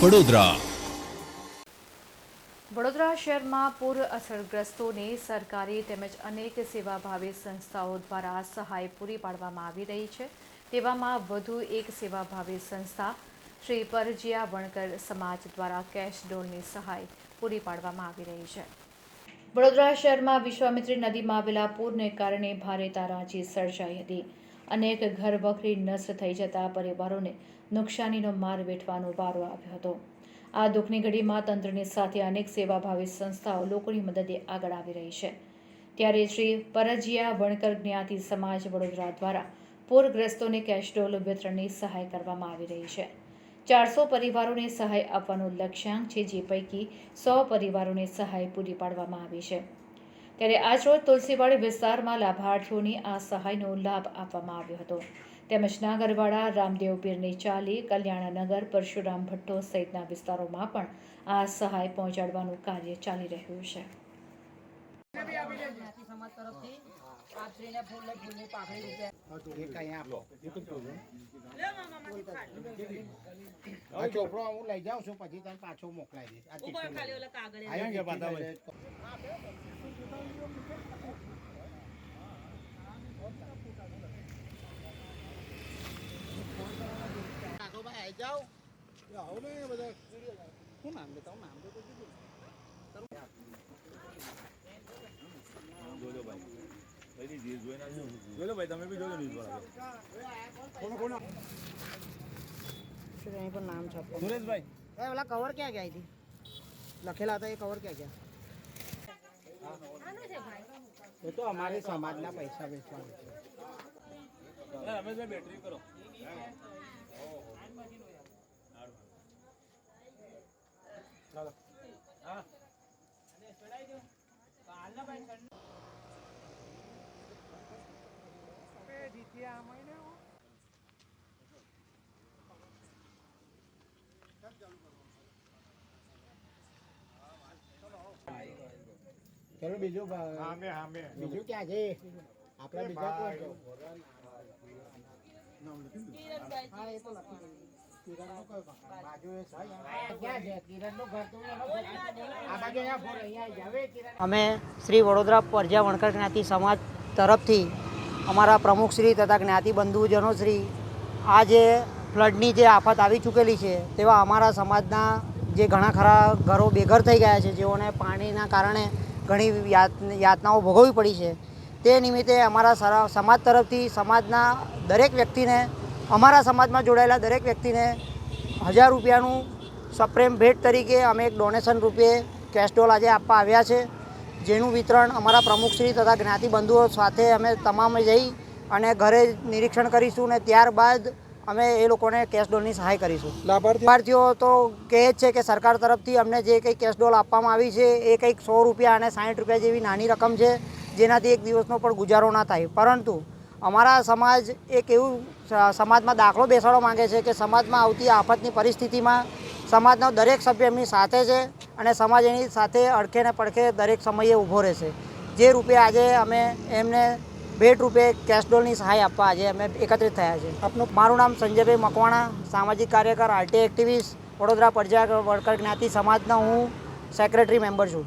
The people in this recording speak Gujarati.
વડોદરા વડોદરા શહેરમાં પૂર અસરગ્રસ્તોને સરકારી તેમજ અનેક સેવાભાવી સંસ્થાઓ દ્વારા સહાય પૂરી પાડવામાં આવી રહી છે. તેવામાં વધુ એક સેવાભાવી સંસ્થા, શ્રી પરજીયા વણકર સમાજ દ્વારા કેશ ડોલની સહાય પૂરી પાડવામાં આવી રહી છે. વડોદરા શહેરમાં વિશ્વામિત્રી નદીમાં આવેલા પૂરને કારણે ભારે તારાજી સર્જાઈ હતી. અનેક ઘર વખરી નષ્ટ થઈ જતા પરિવારોને નુકસાનીનો માર વેઠવાનો વારો આવ્યો હતો. આ દુઃખની ઘડીમાં તંત્રની સાથે અનેક સેવાભાવી સંસ્થાઓ લોકોની મદદે આગળ આવી રહી છે. ત્યારે શ્રી પરજીયા વણકર જ્ઞાતિ સમાજ વડોદરા દ્વારા પૂરગ્રસ્તોને કેશડોલ વિતરણની સહાય કરવામાં આવી રહી છે. ચારસો પરિવારોને સહાય આપવાનો લક્ષ્યાંક છે, જે પૈકી સો પરિવારોને સહાય પૂરી પાડવામાં આવી છે. ત્યારે આજરોજ તુલસીવાડી વિસ્તારમાં લાભાર્થીઓની આ સહાયનો લાભ આપવામાં આવ્યો હતો. તેમજ નાગરવાડા રામદેવ પીરની ચાલી કલ્યાણનગર પરશુરામ ભટ્ટો સહિતના વિસ્તારોમાં પણ આ સહાય પહોંચાડવાનું કાર્ય ચાલી રહ્યું છે. ચોપડો હું લઈ જાઉં છું પછી તને પાછો મોકલાઈ દઈશ આ ટીસ્યુ લઈ. આયો ને નાગોભાઈ આઈ જાઓ એ આવો ને બધા શું નામ લે તારું નામ તો કોઈ કીધું. જોજો ભાઈ તમે બી જોજો ન્યૂઝ વાળા અહીં પર નામ છાપો સુરેશભાઈ એ ઓલા કવર ક્યાં ગયા હતી લખેલા હતા એ કવર ક્યાં ગયા એ તો અમારે સમાજના પૈસા વેચવાના છે રમેશભાઈ બેટરી કરો ચલો બીજું ભા- બીજું ક્યાં છે આપણે બીજા કોણ છે? હા એ તો લખી દીધું. કિરણનું કયું? બાજુ છે. ક્યાં છે? કિરણનું ઘર તો એનો ફોટો. આ બાજુ અહીંયા અમે શ્રી વડોદરા પરજા વણકર જ્ઞાતિ સમાજ તરફથી અમારા પ્રમુખશ્રી તથા જ્ઞાતિ બંધુજનો શ્રી આ જે ફ્લડની જે આફત આવી ચૂકેલી છે તેવા અમારા સમાજના જે ઘણા ખરા ઘરો બેઘર થઈ ગયા છે જેઓને પાણીના કારણે ઘણી યાતનાઓ ભોગવવી પડી છે. તે નિમિત્તે અમારા સમાજ તરફથી સમાજના દરેક વ્યક્તિને અમારા સમાજમાં જોડાયેલા દરેક વ્યક્તિને હજાર રૂપિયાનું સપ્રેમ ભેટ તરીકે અમે એક ડોનેશન રૂપે કેસ્ટોલ આજે આપવા આવ્યા છે જેનું વિતરણ અમારા પ્રમુખશ્રી તથા જ્ઞાતિ બંધુઓ સાથે અમે તમામે જઈ અને ઘરે નિરીક્ષણ કરીશું અને ત્યારબાદ અમે એ લોકોને કેશડોલની સહાય કરીશું. લાભાર્થીઓ? તો કહે જ છે કે સરકાર તરફથી અમને જે કંઈ કેશડોલ આપવામાં આવી છે એ કંઈક સો રૂપિયા અને સાઠ રૂપિયા જેવી નાની રકમ છે જેનાથી એક દિવસનો પણ ગુજારો ના થાય. પરંતુ અમારા સમાજ એક એવું સમાજમાં દાખલો બેસાડવા માંગે છે કે સમાજમાં આવતી આફતની પરિસ્થિતિમાં સમાજનો દરેક સભ્ય એમની સાથે છે અને સમાજ એની સાથે અડખે ને પડખે દરેક સમયે ઊભો રહેશે જે રૂપે આજે અમે એમને ભેટ રૂપે સહાય આપવા આજે અમે એકત્રિત થયા છે આપનું મારું નામ સંજયભાઈ મકવાણા, સામાજિક કાર્યકર આરટી એક્ટિવિસ્ટ વડોદરા પ્રજા વર્કર જ્ઞાતિ સમાજનો હું સેક્રેટરી મેમ્બર છું.